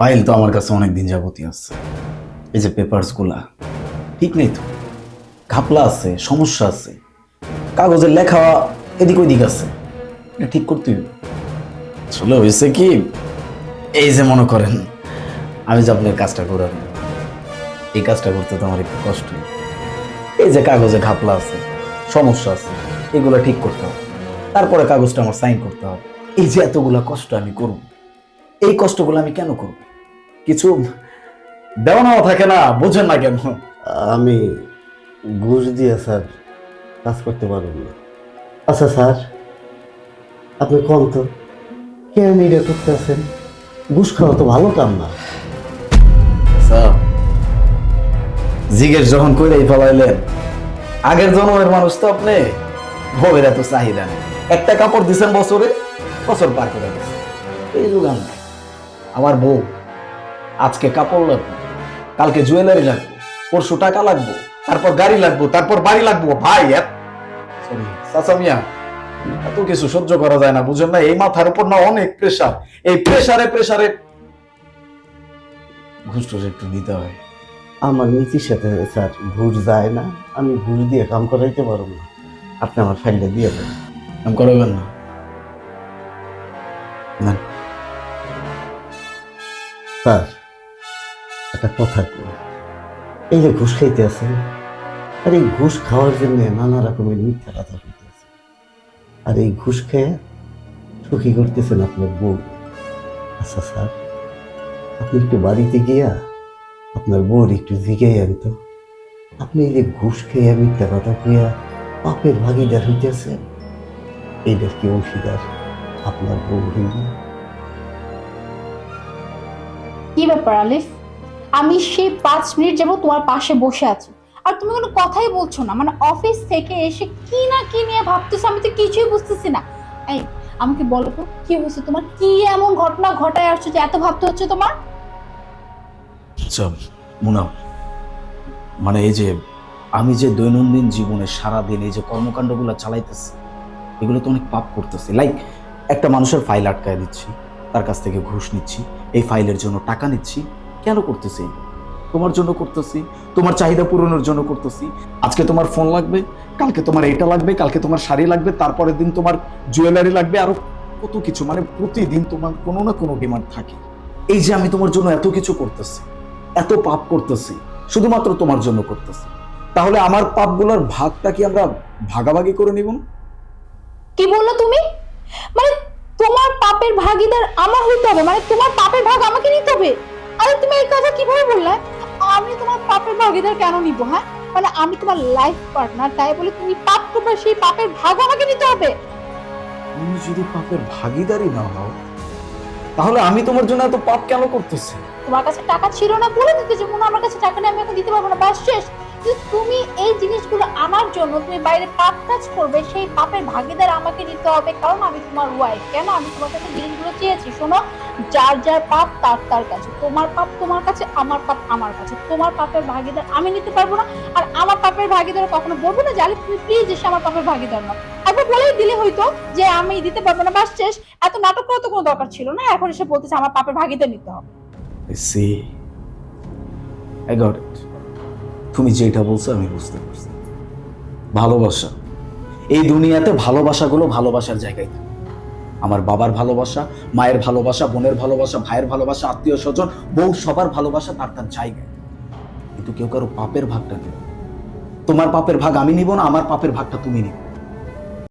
File তো আমার কাছে অনেক দিন যাবতই আছে। এই যে পেপারসগুলা ঠিক নেই তো? ঘাপলা আছে, সমস্যা আছে। কাগজের লেখা এদিক ওইদিক আছে। এটা ঠিক করতে হবে। আসলে হয়েছে কি, এই যে মনে করেন, আমি যে আপনার কাজটা করার এই কাজটা করতে তো আমার একটু কষ্ট। এই যে কাগজে ঘাপলা আছে, সমস্যা আছে, এগুলো ঠিক করতে হবে। তারপরে কাগজটা আমার সাইন করতে হবে। এই যে এতগুলা কষ্ট আমি করব, এই কষ্টগুলো আমি কেন করব? কিছু দেওয়া নেওয়া থাকে না বোঝেন না কেন? আমি ঘুষ দিয়ে স্যার কাজ করতে পারব না। আচ্ছা স্যার আপনি কম তো? কেন এটা করতে আছেন? ঘুষ খাওয়া তো ভালো কাম না। স্যার জিজ্ঞেস যখন কইরাই ফেলাইলেন আগের জন্মের মানুষ তো আপনি ভবের এত চাহিদা নেই। একটা কাপড় দিছেন বছরে বছর পার করে দিচ্ছেন এই যোগান আমার বউ আজকে কাপড় লাগবে কালকে জুয়েলারি লাগবে পরশু টাকা লাগবো তারপর গাড়ি লাগবো তারপর বাড়ি লাগবো। ভাই সরি চাচা মিয়া এত কিছু সহ্য করা যায় না বুঝেন না এই মাথার উপর না অনেক প্রেসার এই প্রেসারে প্রেসারে ঘুষ টুস একটু নিতে হয়। আমার নীতির সাথে স্যার ঘুষ যায় না আমি ঘুষ দিয়ে কাম করাইতে পারব না। আপনি আমার ফাইলটা দিয়ে দেন। এম করাবেন না। না। স্যার একটা কথা কই। এই যে ঘুষ খাইতে আছেন আর এই ঘুষ খাওয়ার জন্য নানা রকমের মিথ্যা কথা হইতেছে আর এই ঘুষ খেয়ে সুখী করতেছেন আপনার বউ। আচ্ছা স্যার, আপনি একটু বাড়িতে গিয়া আপনার বউর একটু জিগাই আনতো আপনি এই যে ঘুষ খেয়ে মিথ্যা কথা কইয়া পাপের ভাগিদার হইতেছে এইটার কি অংশীদার আপনার বউ হইল? কি ব্যাপার আলিফ? আমি সেই পাঁচ মিনিট যাব তোমার পাশে বসে আছি। আর তুমি কোনো কথাই বলছো না। মানে অফিস থেকে এসে কি না কি নিয়ে ভাবতেছো আমি তো কিছুই বুঝতেছি না। এই, আমাকে বলো তো, কি হয়েছে তোমার? কি এমন ঘটনা ঘটায় আসছো যে এত ভাবতে হচ্ছে তোমার? আচ্ছা মুনা মানে এই যে আমি যে দৈনন্দিন জীবনে সারাদিন এই যে কর্মকাণ্ডগুলো চালাইতেছি, এগুলো তো অনেক পাপ করতেছি। লাইক একটা মানুষের ফাইল আটকায় দিচ্ছি, তার কাছ থেকে ঘুষ নিচ্ছি, এই ফাইলের জন্য টাকা নিচ্ছি কেন করতেছি? তোমার জন্য করতেছি, তোমার চাহিদা পূরণের জন্য করতেছি। আজকে তোমার ফোন লাগবে, কালকে তোমার এটা লাগবে, কালকে তোমার শাড়ি লাগবে, তারপরের দিন তোমার জুয়েলারি লাগবে, আরও কত কিছু মানে প্রতিদিন তোমার কোনো না কোনো ডিমান্ড থাকে। এই যে আমি তোমার জন্য এত কিছু করতেছি, এত পাপ করতেছি, শুধুমাত্র তোমার জন্য করতেছি। তাহলে আমার পাপগুলোর ভাগটা কি আমরা ভাগাভাগি করে নিব কি বলল তুমি? মানে তোমার পাপের ভাগিদার আমার হইতে হবে মানে তোমার পাপের ভাগ আমাকে নিতে হবে। আরে তুমি এই কথা কীভাবে বললে? আমি তোমার পাপের ভাগিদার কেন নিব হ্যাঁ? মানে আমি তোমার লাইফ পার্টনার তাই বলে তুমি পাপ করবে সেই পাপের ভাগ আমাকে নিতে হবে। তুমি যদি পাপের ভাগিদারি না হও তাহলে আমি তোমার জন্য এত পাপ কেন করতেছি? তোমার কাছে টাকা ছিল না বলে দিতে যে মনে আমার কাছে টাকা নেই আমি এখন দিতে পারব না। বাস শেষ। কিন্তু তুমি এই জিনিসগুলো আমার জন্য তুমি বাইরে পাপ কাজ করবে, সেই পাপের ভাগিদার আমাকে নিতে হবে। কারণ আমি তোমার ওয়াইফ কেন? আমি তোমার কাছে জিনিসগুলো চেয়েছি। শোনো, যার যার পাপ, তার তার কাছে। তোমার পাপ তোমার কাছে, আমার পাপ আমার কাছে। তোমার পাপের ভাগিদার আমি নিতে পারব না। আর আমার পাপের ভাগিদার কখনো বলব না যে তুমি প্লিজ এসে আমার পাপের ভাগিদার না একবার বলেই দিলে হয়তো যে, আমি দিতে পারব না, বাস শেষ। এত নাটক করার তো কোনো দরকার ছিল না। এখন এসে বলতেছে, আমার পাপের ভাগিদার নিতে হবে। সি আই গট তুমি যেটা বলছো আমি বুঝতে পারছি। ভালোবাসা। এই দুনিয়াতে ভালোবাসাগুলো ভালোবাসার জায়গায় থাকে। আমার বাবার ভালোবাসা, মায়ের ভালোবাসা, বোনের ভালোবাসা, ভাইয়ের ভালোবাসা, আত্মীয় স্বজন, বউ সবার ভালোবাসা তার তার জায়গায়। কিন্তু কেউ কারও পাপের ভাগটা নেবে তোমার পাপের ভাগ আমি নিব না, আমার পাপের ভাগটা তুমি নিবে।